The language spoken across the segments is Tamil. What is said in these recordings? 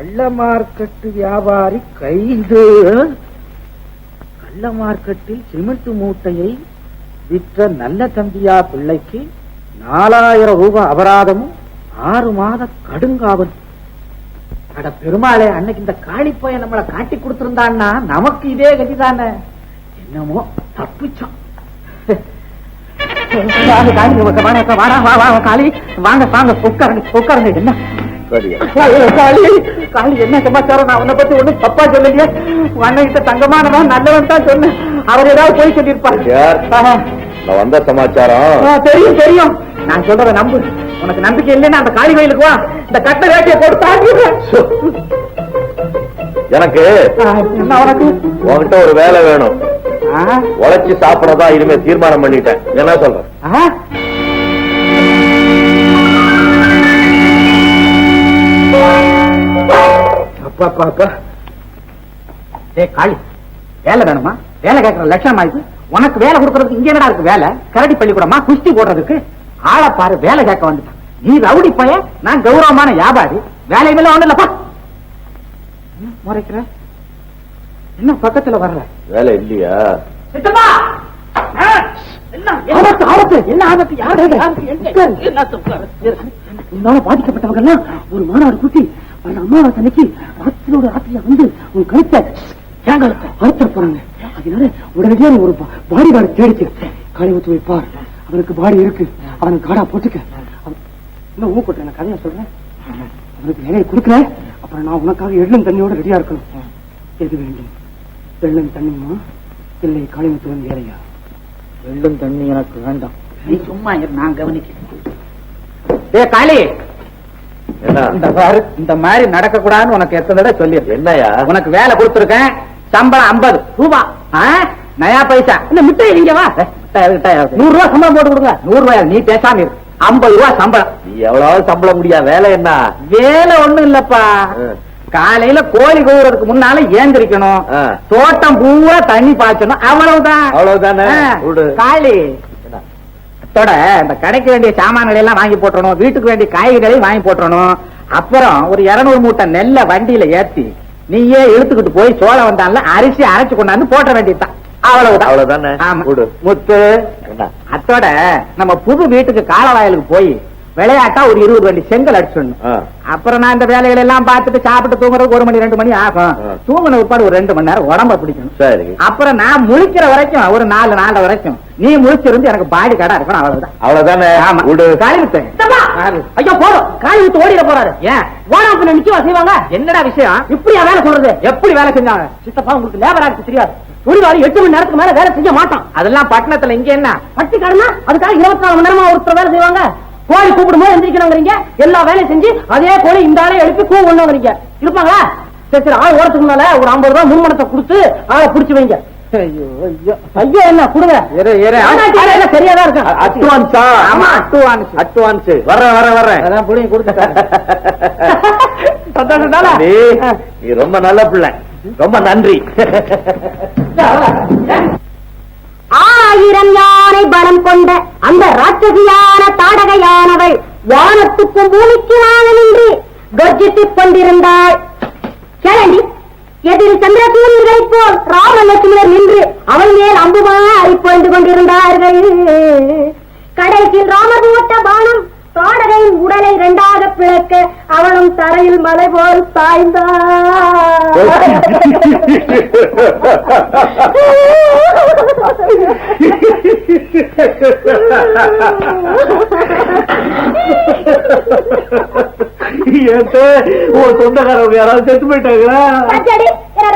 கள்ள மார்க்கெட்டு வியாபாரி கைது. கள்ள மார்க்கெட்டில் சிமெண்ட் மூட்டையை விற்ற நல்ல தம்பியா பிள்ளைக்கு நாலாயிரம் ரூபாய் அபராதமும் ஆறு மாத கடுங்காவல். அட பெருமாளே அன்னைக்கு இந்த காளிப்பைய நம்மளை காட்டி கொடுத்திருந்தான்னா நமக்கு இதே கதிதானே? என்னமோ தப்பிச்சோம் வாங்க, காளி, வாங்க, வாங்க, காளி. வாங்க வாங்க உட்காருங்க உட்காருங்க என்ன? காளி என்ன சமாச்சாரம்? நான் உன்னை பத்தி ஒண்ணும் தப்பா சொல்லலையே. அண்ணன் தங்கமானவன் நல்லவன் தான் சொன்னேன். அவர் ஏதாவது போய் சொல்லியிருப்பாரு. வந்த சமாச்சாரம். தெரியும் தெரியும். நான் சொல்றத நம்பு. உனக்கு நம்பிக்கை இல்லைன்னா அந்த காளி கோயிலுக்கு வா. இந்த கட்ட வேட்டியை போட்டு தாக்கிடுறேன். எனக்கு உன்கிட்ட ஒரு வேலை வேணும். உழைச்சு சாப்பிடறதா இனிமே தீர்மானம் பண்ணிட்டேன். என்ன சொல்றேன் அப்பா அப்பா அப்பா ஏய் காளி வேலை வேணுமா? வேலை கேட்கற லட்சணம் ஆயிடுச்சு உனக்கு வேலை கொடுக்கறதுக்கு இங்க என்னடா இருக்கு வேலை? கரடி பள்ளிக்கூடமா குஸ்தி போடுறதுக்கு? ஆளை பாரு வேலை கேட்க வந்துட்டான். நீ ரவுடி பைய நான் கௌரவமான வியாபாரி. வேலை மேல ஒண்ணு இல்லப்பா என்ன முறைக்கிற? என்ன பக்கத்துல வரல வேலை இல்லையா? சித்தப்பா! பாதிக்கப்பட்டவங்க எல்லாம் ஒரு மாநாடு கூட்டி அந்த அம்மாவை தனிக்கு ராத்திரியோட ராத்திரியா வந்து உன் கழுத்தை அறுத்த போறாங்க. அதனால உடனடியா நீ ஒரு பாடி கார்டு தேடிச்சு காலை ஊத்து வைப்பார் அவனுக்கு பாடி இருக்கு. அவனுக்கு காடா போட்டுக்க. அவன்- இன்னும் ஊ கொட்ட கதையா சொல்றேன்? அவனுக்கு வேலையை கொடுக்கல அப்புறம் நான் உனக்காக எள்ளும் தண்ணியோட ரெடியா இருக்கணும். எது வேண்டும்? வெள்ளம் தண்ணியுமா? இல்லை காளிமுத்துவன் வேலையா? வெள்ளம் தண்ணி எனக்கு வேண்டாம். நீ சும்மா நான் கவனிக்கிறேன். ஏ காளி! இந்த பாரு இந்த மாதிரி நடக்க கூடாதுன்னு உனக்கு எத்தனை தடவை சொல்லியிருக்கேன். என்னையா? உனக்கு வேலை கொடுத்துருக்கேன் சம்பளம் ஐம்பது ரூபா? நயா பைசா. இந்த மிட்டாய் நீங்க வா. நூறு ரூபா சம்பளம் போட்டு கொடுங்க. நூறு ரூபாய்? நீ பேசாம இரு. ஐம்பது ரூபா சம்பளம். நீ எவ்வளவு சம்பளம் முடியா? வேலை என்ன? வேலை ஒண்ணும் இல்லப்பா. காலையில கோழி கூவுறதுக்கு முன்னால ஏந்திரிக்கணும். தோட்டம் பூரா தண்ணி பாய்ச்சணும். அவ்வளவுதான். அவ்வளவுதானே? காளி அத்தோட இந்த கடைக்கு வேண்டிய சாமான்களை எல்லாம் வாங்கி போட்டுறணும் வீட்டுக்கு வேண்டிய காய்கறிகளையும் வாங்கி போட்டுறணும். அப்புறம் ஒரு இருநூறு மூட்டை நெல்லை வண்டியில ஏத்தி நீயே இழுத்துக்கிட்டு போய் சோளம் வந்தால அரிசி அரைச்சு கொண்டாந்து போட்ட வேண்டியதுதான் அவ்வளவுதான். முத்து. அத்தோட நம்ம புது வீட்டுக்கு காலவாயலுக்கு போய் விளையாட்டா ஒரு இருபது வண்டி செங்கல் அடிச்சிடணும். அப்புறம் நான் இந்த வேலைகளை எல்லாம் பார்த்துட்டு சாப்பிட்டு தூங்குறதுக்கு ஒரு மணி ரெண்டு மணி ஆகும். தூங்குன உட்பாடு ஒரு ரெண்டு மணி நேரம் உடம்ப பிடிக்கணும். சரி. அப்புறம் நான் முழிக்கிற வரைக்கும் ஒரு நாலு நாலு வரைக்கும் நீ முழிச்சிருந்து எனக்கு பாடி கடை இருக்கணும் அவ்வளவுதான். அவ்வளவுதானே? ஆமா. காளி வித்து ஐயோ போதும். காளி வித்து ஓடிட போறாரு. ஏன்? ஓடாம பின்ன நிச்சயமா செய்வாங்க? என்னடா விஷயம்? இப்படியா வேலை சொல்றது எப்படி வேலை செஞ்சாங்க? சித்தப்பா உங்களுக்கு லேபர் ஆக்ட் தெரியாது. தொழிலாளி எட்டு மணி நேரத்துக்கு மேல வேலை செய்ய மாட்டான். அதெல்லாம் பட்டணத்துல இங்க என்ன? பட்டிக்காரனா அதுக்காக இருபத்தி நாலு மணி நேரமா ஒருத்தர் வேலை செய்வாங்க? கோழி கூப்பிடும் போது எந்திரிக்கணுங்கிறீங்க? எல்லா வேலையும் செஞ்சு அதே கோழி இந்த ஆளை எழுப்பி கூ ஒண்ணுங்கிறீங்க இருப்பாங்களா சரி சரி ஆள் ஓரத்துக்கு முன்னால ஒரு ஐம்பது ரூபாய் முன்மணத்தை கொடுத்து ஆளை புடிச்சு வைங்க. ஐயோ என்ன கொடுங்க. சரியாதான் இருக்கு? அட்வான்ஸா ஆமா. அட்வான்ஸ் வர்றேன் வர்றேன் வர்றேன். அதான் புடிங்க நீ ரொம்ப நல்ல பிள்ளை. ரொம்ப நன்றி. ஆயிரம் யானை பலம் கொண்ட அந்த ராட்சசியான தாடகையானவள் வானத்துக்கும் பூமிக்கும் நின்று கர்ஜித்துக் கொண்டிருந்தாள். கிளம்பி எதில் சந்திரசூரியர்களைப் போல் ராமலட்சுமியர் நின்று அவள் மேல் அம்புமா அரிப்பொழிந்து கொண்டிருந்தார்கள். கடைசியில் ராமபூட்ட பானம் தாடகையின் உடலை இரண்டாக பிளக்க அவளும் தரையில் மலை போல் உன் சொந்தக்காரங்க யாராவது செத்து போயிட்டாங்களா?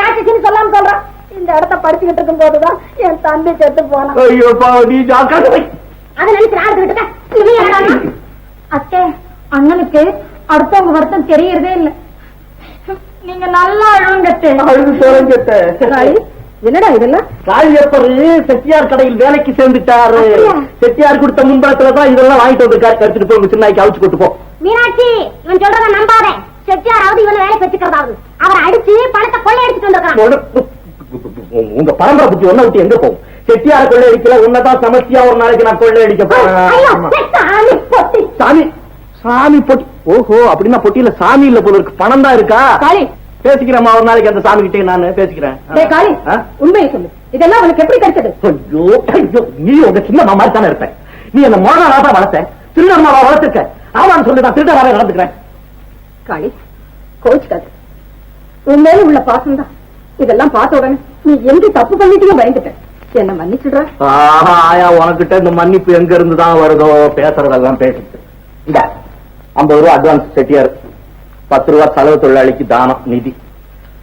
ராட்சசின்னு சொல்லாம சொல்றான் இந்த இடத்த படிச்சுக்கிட்டு இருக்கும் போதுதான் என் தம்பி செத்து போனான். ஐயோ பாவம் நீ ஜாக்கிரதை. வருத்தம் தெரியறதே இல்ல. நீங்க நல்லா அழுங்கத்தே அழுது தொலைஞ்சிட்ட என்னடா இதெல்லாம்? காளியப்பர் செட்டியார் கடையில் வேலைக்கு சேர்ந்துட்டாரு? செட்டியார் கொடுத்த முன்பளத்துல தான் இதெல்லாம் வாங்கிட்டு வந்திருக்காரு எடுத்துட்டு போய் சின்னாய்க்கு அழிச்சு கொண்டு போ. மீனாட்சி இவன் சொல்றத நம்பாத. செட்டியாராவது இவனை வேலை வச்சுக்கிறதாவது அவரை அடிச்சு பணத்தை கொள்ளையடிச்சிட்டு வந்திருக்கான். உன- உங்க பரம்பரை புத்தி ஒன்ன விட்டு எங்க போகும்? செட்டியார் கொள்ளை அடிக்கல உன்னதான் சமஸ்தியா ஒரு நாளைக்கு நான் கொள்ளை அடிக்க போறேன். சாமி. சாமி பொட்டி. ஓஹோ அப்படின்னா பொட்டியில சாமி இல்ல போல இருக்கு. பணம் தான் இருக்கா? காளி. பேசிக்கிறேம்மா ஒரு நாளைக்கு அந்த சாமி கிட்டே நான் பேசிக்கிறேன். காளி? உண்மையை சொல்லு. இதெல்லாம் உனக்கு எப்படி கிடைச்சது? ஐயோ ஐயோ நீ உங்க சின்ன மாதிரி தானே இருப்ப. நீ என்ன மோனாலா தான் வளர்த்த? திருடனாவா வளர்த்துக்க ஆமான்னு சொல்லி நான் திருடனாவே நடந்துக்கிறேன். காளி கோச்சுக்காது உன் மேல உள்ள பாசம் தான் இதெல்லாம் பார்த்த உடனே நீ எங்க தப்பு பண்ணிட்டீங்க பயந்துட்ட. என்ன மன்னிச்சுடுற? ஆஹா ஆயா உனக்கிட்ட இந்த மன்னிப்பு எங்க இருந்து தான் வருதோ? பேசுறதெல்லாம் பேசிட்டு. இந்த. ஐம்பது ரூபா அட்வான்ஸ் செட்டியார் பத்து ரூபா செலவு தொழிலாளிக்கு தானம் நிதி.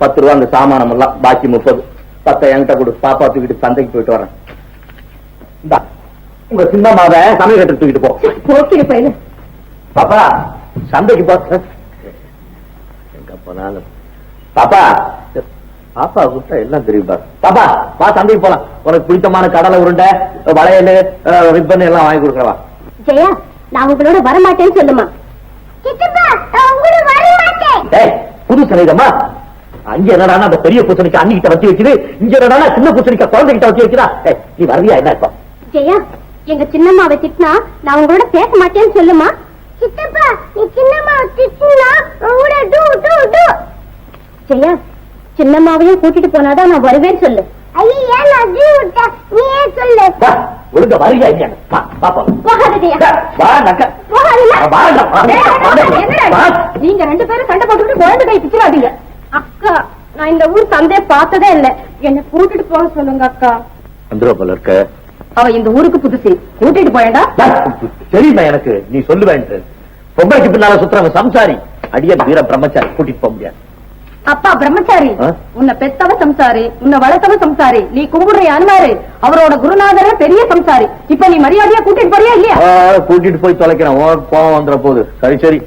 பத்து ரூபா அந்த சாமானம் எல்லாம் பாக்கி முப்பது. பத்தை என்கிட்ட கொடு பாப்பா தூக்கிட்டு சந்தைக்கு போயிட்டு வரேன். இந்தா உங்க சின்னம்மாவை சமையல் கட்டு தூக்கிட்டு போ. போக்கிற பையனு பாப்பா சந்தைக்கு போ. எங்க போனாலும். பாப்பா. பாப்பா கூப்பிட்டா எல்லாம் தெரியும் பாரு. பாப்பா வா சந்தைக்கு போலாம். உனக்கு பிடித்தமான கடலை உருண்டை வளையல் ரிப்பன் எல்லாம் வாங்கி கொடுக்கறவா. ஜெயா நான் உங்களோட வரமாட்டேன்னு சொல்லுமா. புது சரீரமா அங்க என்னடா அந்த பெரிய பூசணிக்கா அன்னிக்கிட்ட வச்சு வைக்குது இங்க என்னடா சின்ன பூசணிக்கா குழந்தைகிட்ட வச்சு வைக்கிறா நீ வருவியா என்ன இப்போ? ஜெயா எங்க சின்னம்மாவை திட்டினா நான் உங்களோட பேச மாட்டேன்னு சொல்லுமா? சித்தப்பா நீ சின்னம்மாவை திட்டினா உங்களோட டூ டூ டூ. ஜெயா சின்னம்மாவையும் கூட்டிட்டு போனாதான் நான் வருவேன்னு சொல்லு. ஐயா நான் டூ விட்டா நீ ஏன் சொல்லு ஒழுங்கா வருவியா இல்லையா வா பாப்பா வா நக்க நீங்க ரெண்டு பேரும் சண்டை போட்டுக்கிட்டு குழந்தை கை பிச்சிடாதீங்க அக்கா நான் இந்த ஊர் சந்தைய பார்த்ததே இல்ல. என்ன கூட்டிட்டு போக சொல்லுங்க அக்கா. போல இருக்க. அவ இந்த ஊருக்கு புதுசு. கூட்டிட்டு போயடா தெரியுமா எனக்கு? நீ சொல்லுவேன்ட்டு. பொம்பளைக்கு பின்னால சுத்துறவன் சம்சாரி. அடியன் வீர பிரம்மச்சாரி. கூட்டிட்டு போக முடியாது. அப்பா பிரம்மச்சாரி? உன்னை பெத்தவ சம்சாரி உன்னை வளர்த்தவ சம்சாரி நீ கும்பிடுற அன்னாரு அவரோட குருநாதர பெரிய சம்சாரி இப்ப நீ மரியாதையா கூட்டிட்டு போறியா இல்லையா கூட்டிட்டு போய் தொலைக்கிறேன் கோவம் வந்துட போகுது சரி சரி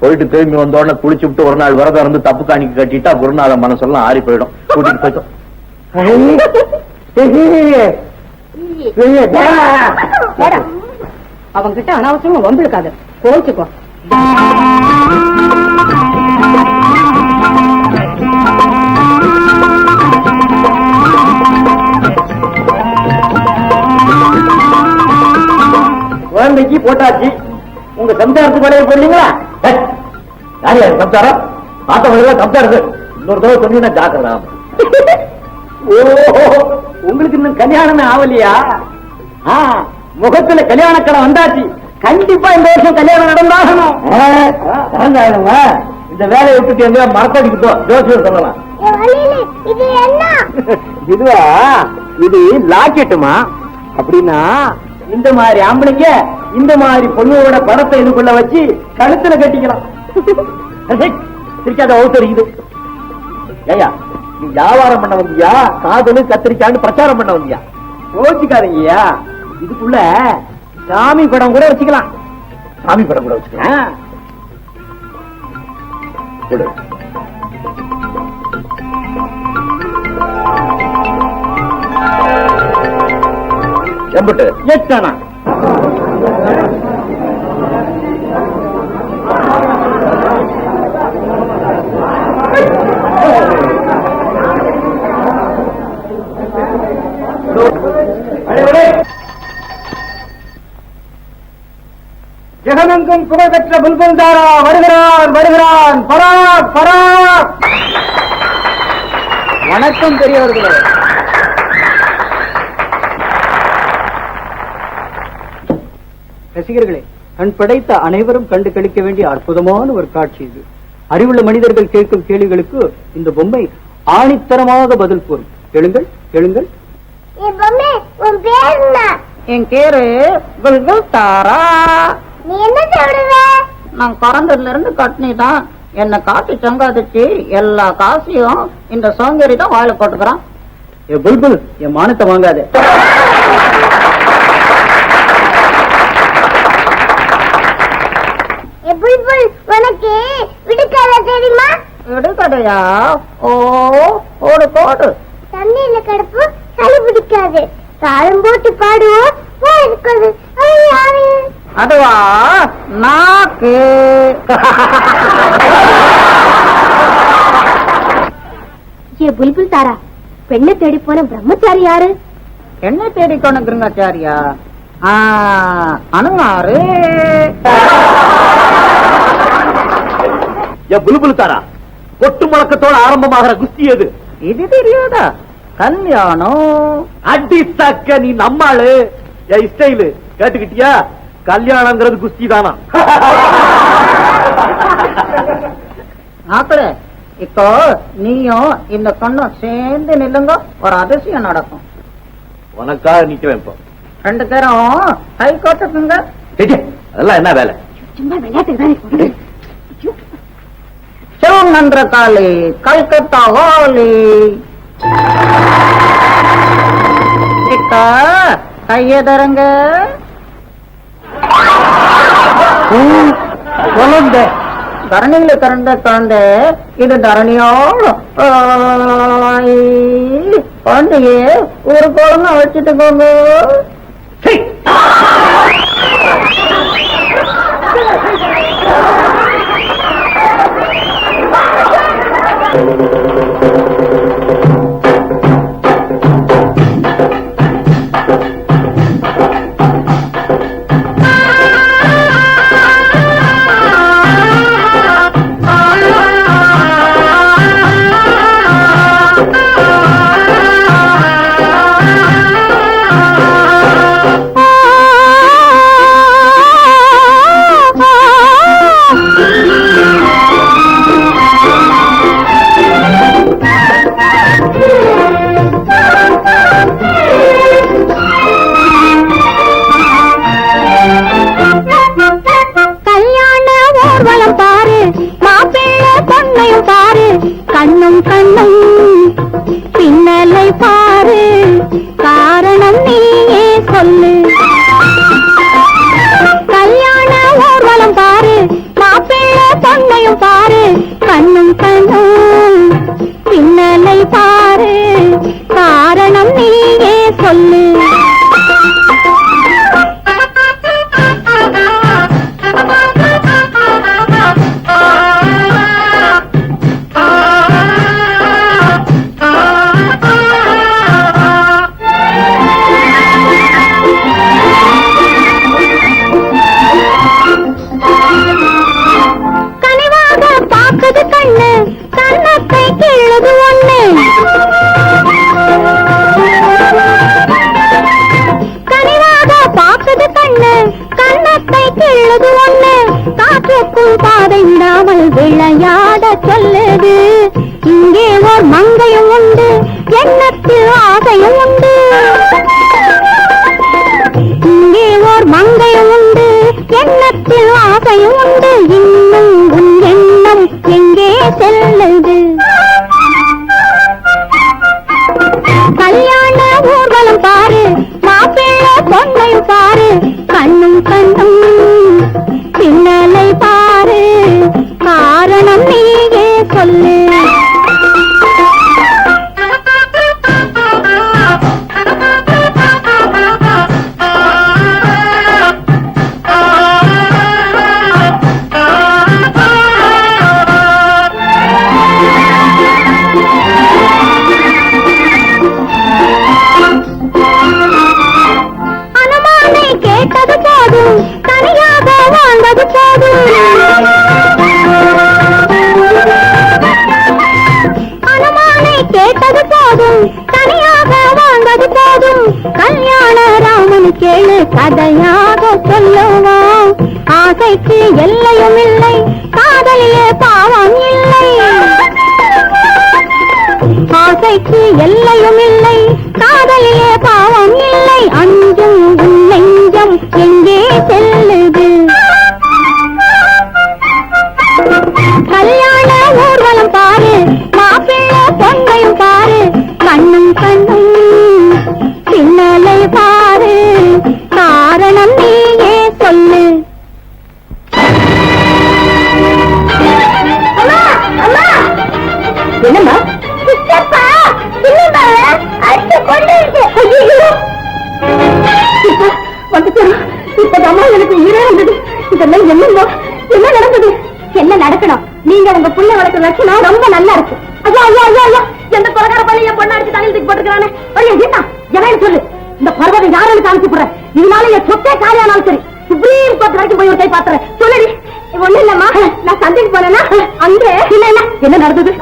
போயிட்டு திரும்பி வந்த உடனே குளிச்சு விட்டு ஒரு நாள் விரதம் இருந்து தப்பு காணிக்கு கட்டிட்டா குருநாத மனசெல்லாம் ஆறி போயிடும் கூட்டிட்டு போயிட்டோம் அவங்க கிட்ட அனாவசியமா வம்பிழுக்காத கோச்சுக்கோ குழந்தைக்கு போட்டாச்சு. உங்க சம்சாரத்துக்கு வரைய போறீங்களா யார் யார் சம்சாரம்? பார்த்தவங்க சம்சாரத்து. இன்னொரு தடவை சொன்னீங்கன்னா ஜாக்கிரதா. ஓ உங்களுக்கு இன்னும் கல்யாணமே ஆகலையா? ஆ, முகத்துல கல்யாண கடை வந்தாச்சு. கண்டிப்பா இந்த வருஷம் கல்யாணம் நடந்தாகணும். இந்த வேலையை விட்டுட்டு எங்க மரத்தடிக்கு போ. ஜோசியர் சொல்லலாம். இது என்ன? இதுவா? இது லாக்கெட்டுமா அப்படின்னா இந்த மாதிரி ஆம்பளைங்க இந்த மாதிரி பொண்ணோட படத்தை இதுக்குள்ள வச்சு கழுத்துல கட்டிக்கலாம். சிரிக்காத அவுத்தரிக்குது ஏயா நீ வியாபாரம் பண்ண வந்தியா காதலு கத்திரிக்கான்னு பிரச்சாரம் பண்ண வந்தியா யோசிக்காதீங்கய்யா. இதுக்குள்ள சாமி படம் கூட வச்சுக்கலாம். சாமி படம் கூட வச்சுக்கலாம். எம்பிட்டு. எட்டனா புகழ்பெற்ற புல்புல் தாரா வருகிறான் வருகிறான். பராக் பராக் வணக்கம் பெரியவர்களே. ரசிகர்களே கண் படைத்த அனைவரும் கண்டு கழிக்க வேண்டிய அற்புதமான ஒரு காட்சி இது. அறிவுள்ள மனிதர்கள் கேட்கும் கேள்விகளுக்கு இந்த பொம்மை ஆணித்தரமாக பதில் கூறும். கேளுங்கள் கேளுங்கள் உன் பேர் என்ன? என் பேரு தாரா நீ என்ன சொல்லுவ நான் பிறந்ததுல இருந்து கட்னி தான் என்ன காட்டி சங்காதிச்சு எல்லா காசையும் இந்த சோங்கேறி தான் வாயில போட்டுக்கிறான். ஏ புல்புல் என் மானத்தை வாங்காதே. உனக்கு விடுக்கல தெரியுமா? ஓ போடு போடு. தண்ணியில கிடப்பு சளி பிடிக்காது. தாளம் போட்டு பாடுவோம். அதுவா? நாக்கு. ஏ புல்புல் தாரா பெண்ணை தேடி போன பிரம்மச்சாரி யாரு? என்ன தேடிக்கணும் கிருங்காச்சாரியா? ஆ, அனுமாரு. என் புலுபுலு தாரா கொட்டு முழக்கத்தோட ஆரம்பமாகிற குஸ்தி எது? இது தெரியாதா? கல்யாணம். அடி சக்க நீ நம்மாளு. என் ஸ்டைலு கேட்டுக்கிட்டியா? கல்யாணங்கிறது குஸ்தி தானா? மாப்பிள இப்போ நீயும் இந்த கண்ணும் சேர்ந்து நில்லுங்க ஒரு அதிசயம் நடக்கும். உனக்காக நிக்க வைப்போம் ரெண்டு பேரும் கை கோட்டுக்குங்க அதெல்லாம் என்ன வேலை? சும்மா விளையாட்டுக்கு தானே சிவநன்ற காளி கல்கத்தா ஹோலி இப்போ கைய தரங்க. சொல்லுங்க தரணியில பிறந்த குழந்தை இது தரணியோடு குழந்தையே ஒரு குழந்தை வச்சுட்டு போங்க பார்க்குது கண்ணத்தை கிள்ளுது ஒண்ணு. கனிவாக பார்க்குது கண்ணு. கண்ணத்தை கிள்ளுது ஒண்ணு. காற்றுக்குள் பாதை விடாமல் விளையாட சொல்லுது. சொல்லு ராமன் கதையாக சொல்லுவான். ஆசைக்கு எல்லையும் இல்லை காதலிலே பாவம் இல்லை. ஆசைக்கு எல்லையும் இல்லை காதலிலே பாவம் இல்லை. அஞ்சும் நெஞ்சம் எங்கே செல்லுது? இதெல்லாம் என்னம்மா என்ன நடந்தது? என்ன நடக்கணும்? நீங்க உங்க புள்ள வளர்க்குற லட்சணம் ரொம்ப நல்லா இருக்கு ஐயோ ஐயோ ஐயோ ஐயோ. எந்த கொலகார பள்ளி என் பொண்ணு அடிச்சு தலையில் தூக்கி போட்டுக்கிறானே? என்ன? எவன் சொல்லு. இந்த பர்வதை யாருன்னு காமிச்சு போடுற. இதனால என் சொத்தே காலியானாலும் சரி. சுப்ரீம் கோர்ட் வரைக்கும் போய் ஒரு கை பாத்துறேன். சொல்லுடி. ஒண்ணு இல்லம்மா. நான் சந்தைக்கு போனேன்னா அங்க. இல்ல இல்ல. என்ன நடந்தது?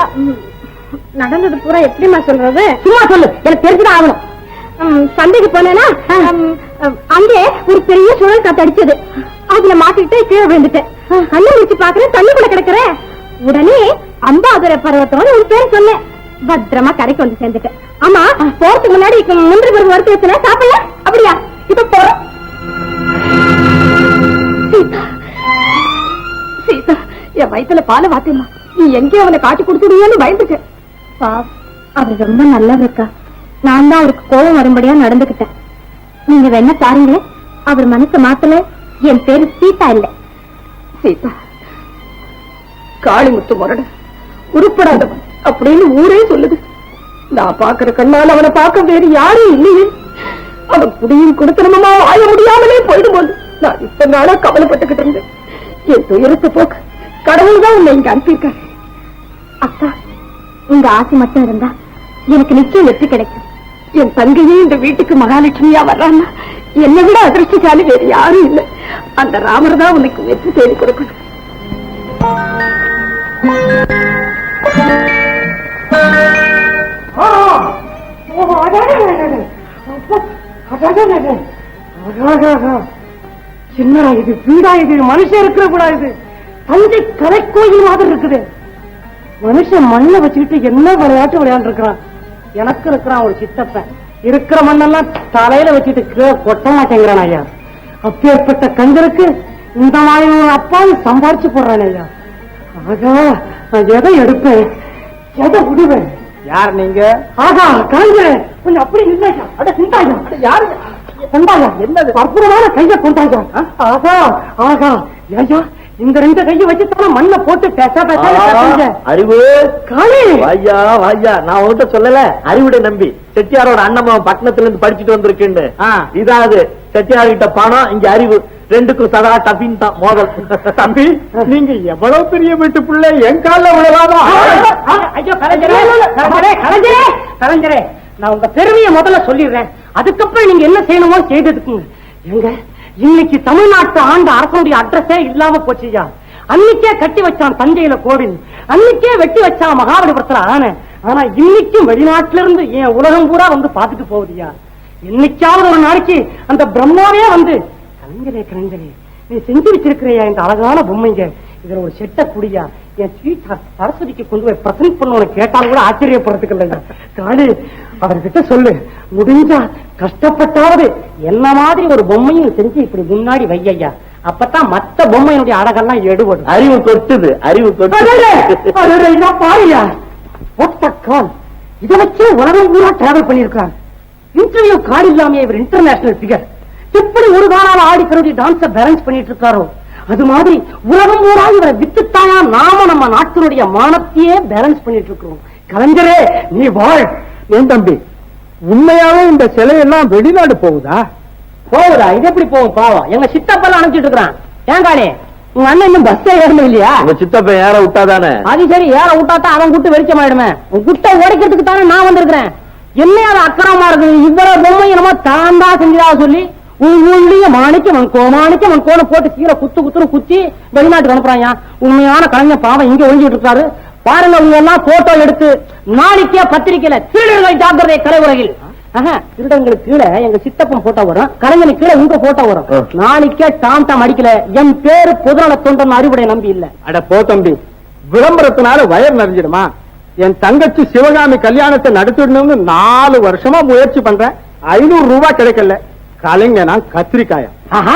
நடந்தது பூரா எப்படிமா சொல்றது? சும்மா சொல்லு. எனக்கு தெரிஞ்சுதான் ஆகணும். சந்தைக்கு போனேன்னா அங்கே ஒரு பெரிய சுழல் காத்து அடிச்சது. அதுல மாட்டிட்டு கீழே விழுந்துட்டேன். கண்ணு முடிச்சு பாக்குறேன் தண்ணி கூட கிடக்குறேன். உடனே அம்பாதுரை பருவத்தோட ஒரு பேர் சொன்னேன். பத்திரமா கரைக்கு வந்து சேர்ந்துட்டேன். ஆமா போறதுக்கு முன்னாடி மூன்று பருப்பு வறுத்து வச்சுனா சாப்பிடல? அப்படியா? இப்ப போறோம் சீதா சீதா என் வயித்துல பால வாத்தியமா நீ எங்கே அவனை காட்டி கொடுத்துடுவியோன்னு பயந்துட்டேன் பாவ் அவர் ரொம்ப நல்லவர் இருக்கா நான் தான் அவருக்கு கோபம் வரும்படியா நடந்துகிட்டேன் நீங்க வேணா பாருங்க அவர் மனசு மாத்தல. என் பேரு சீதா இல்ல. சீதா. காளிமுத்து முரடு உருப்படாதவன் அப்படின்னு ஊரே சொல்லுது. நான் பாக்குற கண்ணால் அவனை பார்க்க வேறு யாரும் இல்லையே. அவன் குடியும் குடுத்தனமா வாழ முடியாமலே போயிடும் போது நான் இத்தனை நாளா கவலைப்பட்டுக்கிட்டு இருந்தேன். என் துயரத்தை போக்க கடவுள் தான் உன்னை இங்க அனுப்பியிருக்காரு. அக்கா உங்க ஆசை மட்டும் இருந்தா எனக்கு நிச்சயம் வெற்றி கிடைக்கும். என் தங்கையே இந்த வீட்டுக்கு மகாலட்சுமியா வர்றான்னா என்னை விட அதிர்ஷ்டசாலி வேறு யாரும் இல்லை. அந்த ராமர் தான் உனக்கு வெற்றி தேடி கொடுக்கணும். என்னடா இது? வீடா இது? மனுஷன் இருக்கிற கூடா இது? தஞ்சை கலைக்கோயில் மாதிரி இருக்குது. மனுஷன் மண்ணை வச்சுக்கிட்டு என்ன விளையாட்டு விளையாண்டு இருக்கிறான் எனக்கு இருக்கிறான் ஒரு சித்தப்பன். இருக்கிற மண்ணெல்லாம் தலையில வச்சுட்டு கீழே கொட்ட மாட்டேங்கிறான் ஐயா. அப்பேற்பட்ட கஞ்சருக்கு இந்த மாதிரி ஒரு சம்பாரிச்சு போடுறான் ஐயா. ஆகா நான் எதை எடுப்பேன்? எதை விடுவேன்? யார் நீங்க? ஆகா காஞ்சரே கொஞ்சம் அப்படி நின்னாயா அட சிந்தாயா யாரு? கொண்டாயா என்னது? அற்புதமான கைய கொண்டாயா ஆகா ஆகா. ஐயா இந்த ரெண்டு கையை வச்சுத்தான மண்ணை போட்டு அறிவு. வாய்யா வாய்யா நான் உன்கிட்ட சொல்லல. அறிவுடை நம்பி. செட்டியாரோட அண்ணன் பட்டணத்துல இருந்து படிச்சுட்டு வந்திருக்கேன்னு. இதாவது செட்டியார் கிட்ட பணம் இங்க அறிவு. ரெண்டுக்கும் சதா டபின் தான் மோதல். தம்பி நீங்க எவ்வளவு பெரிய வீட்டு பிள்ளை என் கால விழலாமா? ஐயோ கலைஞரே நான் உங்க பெருமையை முதல்ல சொல்லிடுறேன். அதுக்கப்புறம் நீங்க என்ன செய்யணுமோ செய்ததுக்குங்க எங்க இன்னைக்கு தமிழ்நாட்டு ஆண்ட அரசனுடைய அட்ரஸே இல்லாம போச்சுயா அன்னைக்கே கட்டி வச்சான் தஞ்சையில கோவில். அன்னைக்கே வெட்டி வச்சான் மகாபலிபுரத்துல ஆன. ஆனா இன்னைக்கும் வெளிநாட்டுல இருந்து என் உலகம் பூரா வந்து பாத்துட்டு போகுதுயா என்னைக்காவது ஒரு நாளைக்கு அந்த பிரம்மாவே வந்து கலைஞரே கலைஞரே நீ செஞ்சு வச்சிருக்கிறியா இந்த அழகான பொம்மைங்க? இதுல ஒரு செட்ட குடியா என் ஸ்வீட் சரஸ்வதிக்கு கொண்டு போய் பிரசன்ட் பண்ண கேட்டாலும் கூட ஆச்சரியப்படுறதுக்கு இல்லைங்க. காளி அவர்கிட்ட சொல்லு. முடிஞ்சா கஷ்டப்பட்டாவது என்ன மாதிரி ஒரு பொம்மையும் செஞ்சு இப்படி முன்னாடி வையா அப்பதான் மத்த பொம்மையினுடைய அழகெல்லாம் எடுபடும். அறிவு கொட்டுது அறிவு கொட்டுது. பாருயா கால். இதை வச்சு உலகம் பூரா டிராவல் பண்ணிருக்காங்க இன்டர்வியூ கார்டு இல்லாம இவர் இன்டர்நேஷனல் பிகர் எப்படி ஒரு காலால ஆடி கருதி டான்ஸ பேலன்ஸ் பண்ணிட்டு இருக்காரோ? அது மாதிரி உலகம் பூரா இவரை வித்துத்தாயா? நாம நம்ம நாட்டினுடைய மானத்தையே பேலன்ஸ் பண்ணிட்டு இருக்கிறோம் கலைஞரே நீ வாழ். ஏன் தம்பி? உண்மையாவே இந்த சிலையெல்லாம் வெளிநாடு போகுதா? போகுதா? இது எப்படி போகும்? பாவம். எங்க சித்தப்பெல்லாம் அனுப்பிச்சிட்டு இருக்கிறான் ஏன் காளி? உங்க அண்ணன் இன்னும் பஸ்ஸே ஏறணும் இல்லையா? உங்க சித்தப்ப ஏற விட்டாதானே? அது சரி ஏற விட்டாத்தான் அவன் குட்டு வெளிச்சமாயிடுமே உன் குட்டை உடைக்கிறதுக்கு தானே நான் வந்திருக்கிறேன். என்ன அது அக்கிரமா இருக்குது? இவ்வளவு பொம்மை என்னமோ தான் தான் செஞ்சதா சொல்லி உன் ஊர்லயே மாணிக்க மண்கோ மாணிக்க மண்கோன போட்டு கீழே குத்து குத்துன்னு குத்தி வெளிநாட்டுக்கு அனுப்புறாங்க உண்மையான கலைஞர் பாவம் இங்க ஒழிஞ்சிட்டு இருக்காரு. பாருங்க உங்க எல்லாம் போட்டோ எடுத்து நாளைக்கே பத்திரிக்கையில திருடர்கள் ஜாக்கிரதை கலை உலகில். திருடங்களுக்கு கீழே எங்க சித்தப்பன் போட்டோ வரும். கலைஞனுக்கு கீழே உங்க போட்டோ வரும். நாளைக்கே டாம் டாம் அடிக்கல. என் பேரு பொதுநல தொண்டன் அறிவுடைய நம்பி இல்ல. அட போ தம்பி. விளம்பரத்தினால வயர் நிறைஞ்சிடுமா? என் தங்கச்சி சிவகாமி கல்யாணத்தை நடத்திடணும்னு நாலு வருஷமா முயற்சி பண்றேன். ஐநூறு ரூபாய் கிடைக்கல. கலைங்க நான் கத்திரிக்காயா? ஆஹா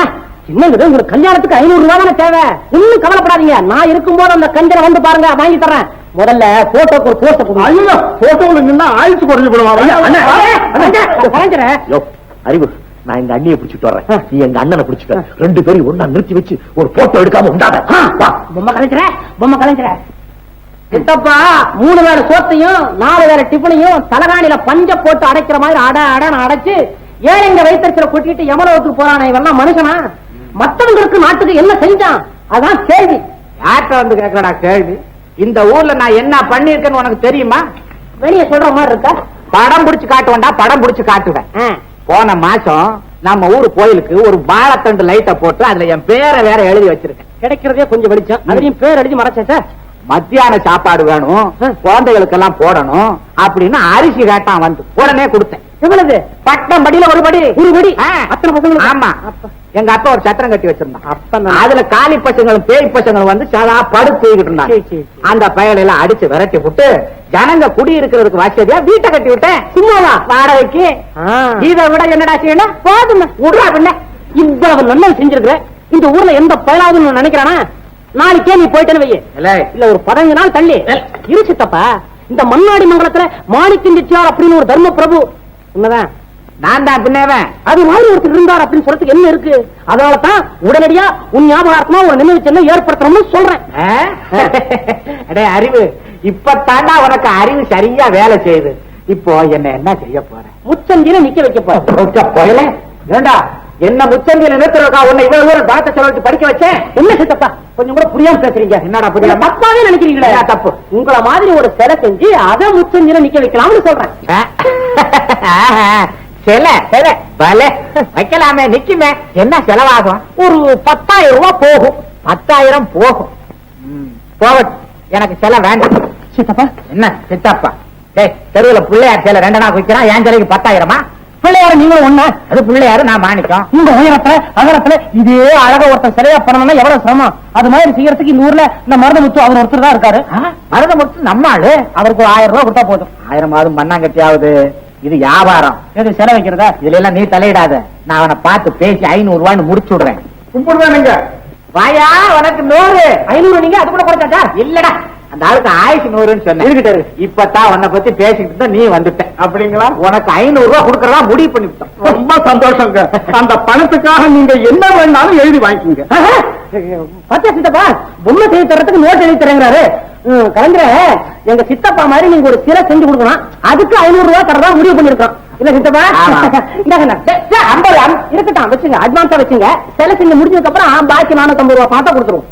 என்னங்குது உங்களுக்கு கல்யாணத்துக்கு ஐநூறு ரூபாய் தானே தேவை? ஒண்ணும் கவலைப்படாதீங்க. நான் இருக்கும்போது அந்த கஞ்சனை வந்து பாருங்க வாங்கி தர்றேன். முதல்ல போட்டோக்கு ஒரு போஸ்ட கொடுங்க. ஐயோ போட்டோல நின்னா ஆயுசு குறைஞ்சு யோ, அறிவு. நான் எங்க அண்ணியை பிடிச்சிட்டு வர்றேன். நீ எங்க அண்ணனை பிடிச்சிக்க. ரெண்டு பேரும் ஒண்ணா நிறுத்தி வச்சு ஒரு போட்டோ எடுக்காம உண்டாத. பொம்மை கலைஞரே பொம்மை கலைஞரே. சித்தப்பா மூணு வேளை சோத்தையும் நாலு வேளை டிஃபனையும் தலகாணியில பஞ்ச போட்டு அடைக்கிற மாதிரி அட அடன்னு அடைச்சு ஏழைங்க வயிற்றுல கொட்டிட்டு எமலோகத்துக்கு போறானே? இவெல்லாம் மனுஷனா? மத்தவங்களுக்கு நாட்டுக்கு என்ன செஞ்சான்? அதான் கேள்வி. யார்கிட்ட வந்து கேட்கறடா கேள்வி? இந்த ஊர்ல நான் என்ன பண்ணிருக்கேன்னு உனக்கு தெரியுமா? வெளியே சொல்ற மாதிரி இருக்கா? படம் புடிச்சு காட்டுவேன்டா படம் புடிச்சு காட்டுவேன். போன மாசம் நம்ம ஊர் கோயிலுக்கு ஒரு வாழைத்தண்டு லைட்ட போட்டு அதுல என் பேரை வேற எழுதி வச்சிருக்கேன். கிடைக்கிறதே கொஞ்சம் வெளிச்சம். அதுலயும் பேர் எழுதி மறைச்சா மத்தியான சாப்பாடு வேணும் குழந்தைகளுக்கெல்லாம் போடணும் அப்படின்னு அரிசி கேட்டான் வந்து. உடனே கொடுத்தேன். எவ்வளவு? பட்டம் படியில ஒரு படி. ஒரு படி. அத்தனை ஆமா. எங்க அப்பா ஒரு சத்திரம் கட்டி வச்சிருந்தான். அப்ப அதுல காலி பசங்களும் பேய் பசங்களும் வந்து சதா படுத்து தூக்கிட்டு இருந்தாங்க. அந்த பயலை எல்லாம் அடிச்சு விரட்டி விட்டு ஜனங்க குடி இருக்கிறதுக்கு வசதியா வீட்டை கட்டி விட்டேன். சும்மாவா? வாடகைக்கு. இதை விட என்னடா செய்யணும்? போதும் விடுறா பின்ன. இவ்வளவு நல்லது செஞ்சிருக்கிற. இந்த ஊர்ல எந்த பயலாவது நினைக்கிறானா? நாளைக்கே நீ போயிட்டேன்னு வையே. இல்ல. ஒரு பதினஞ்சு நாள் தள்ளி. இரு சித்தப்பா இந்த மண்ணாடி மங்கலத்துல மாணிக்கம் செட்டியார் அப்படின்னு ஒரு தர்ம பிரபு உண்மைதான். நான் தான் பின்னவன். அது மாதிரி ஒருத்தர் இருந்தார் அப்படின்னு சொல்றதுக்கு என்ன இருக்கு? அதனால தான் உடனடியா உன் ஞாபகார்த்தமா ஒரு நினைவு சின்னம் ஏற்படுத்தணும்னு சொல்றேன். அடே அறிவு. இப்ப உனக்கு அறிவு சரியா வேலை செய்யுது. இப்போ என்ன என்ன செய்ய போற? முச்சந்தியில நிக்க வைக்க போற. போயல ஏண்டா என்ன முச்சந்தியில நிறுத்துறக்கா உன்னை இவ்வளவு தூரம் தாத்த செலவழிச்சு படிக்க வச்சேன். என்ன சித்தப்பா? கொஞ்சம் கூட புரியாம பேசுறீங்க. என்னடா புரியல? தப்பாவே நினைக்கிறீங்களே. தப்பு? உங்கள மாதிரி ஒரு சிலை செஞ்சு அதை முச்சந்தியில நிக்க வைக்கலாம்னு சொல்றேன். சில. சில. பல. வைக்கலாமே நிக்குமே. என்ன செலவாகும்? ஒரு பத்தாயிரம் ரூபாய் போகும். பத்தாயிரம் போகும். போகட்டும். எனக்கு சில வேண்டாம். சித்தப்பா? என்ன சித்தப்பா? டேய் தெருவுல பிள்ளையார் சில ரெண்டனா குடிக்கிறான் என் சிலைக்கு பத்தாயிரமா? பிள்ளையார நீங்களும் ஒண்ணா. அது பிள்ளையாரு நான் மாணிக்கம். இந்த உயரத்துல அகலத்துல இதே அழகா ஒருத்தர் சிலையா பண்ணணும்னா எவ்வளவு சிரமம்? அது மாதிரி செய்யறதுக்கு இந்த ஊர்ல இந்த மருதமுத்து அவர் ஒருத்தர் தான் இருக்காரு. மருத முடிச்சு நம்ம ஆளு? அவருக்கு ஒரு ஆயிரம் ரூபாய் கொடுத்தா போதும். ஆயிரமாவது மண்ணாங்கட்டியாவது இது வியாபாரம். எது சிலை வைக்கிறதா? இதுல எல்லாம் நீ தலையிடாத. நான் அவனை பார்த்து பேசி ஐநூறு ரூபான்னு முடிச்சு விடுறேன். கும்பிடுவானுங்க வாயா உனக்கு நூறு. ஐநூறு நீங்க அது கூட குறைச்சாச்சா? இல்லடா. அந்த ஆளுக்கு ஆயுசு நூறுன்னு சொன்னேன். இப்பதான் உன்னை பத்தி பேசிட்டு இருந்தா நீ வந்துட்ட. அப்படிங்களா? உனக்கு ஐநூறு ரூபாய் கொடுக்கறதா முடிவு பண்ணிவிட்டோம். ரொம்ப சந்தோஷங்க. அந்த பணத்துக்காக நீங்க என்ன வேணாலும் எழுதி வாங்கிக்கோங்க. பச்சை சித்தப்பா? பொம்மை செய்து தரத்துக்கு நோட் எழுதி தரேங்கிறாரு. கலைஞரே எங்க சித்தப்பா மாதிரி நீங்க ஒரு சிலை செஞ்சு கொடுக்கணும். அதுக்கு ஐநூறு ரூபாய் தரதா முடிவு பண்ணிருக்கோம் இல்ல சித்தப்பா? ஐம்பது. இருக்கட்டும் வச்சுங்க. அட்வான்ஸா வச்சுங்க. சிலை செஞ்சு முடிஞ்சதுக்கு அப்புறம் பாக்கி நானூத்தி ஐம்பது ரூபாய் பணத்தை கொடுத்துருவோம்.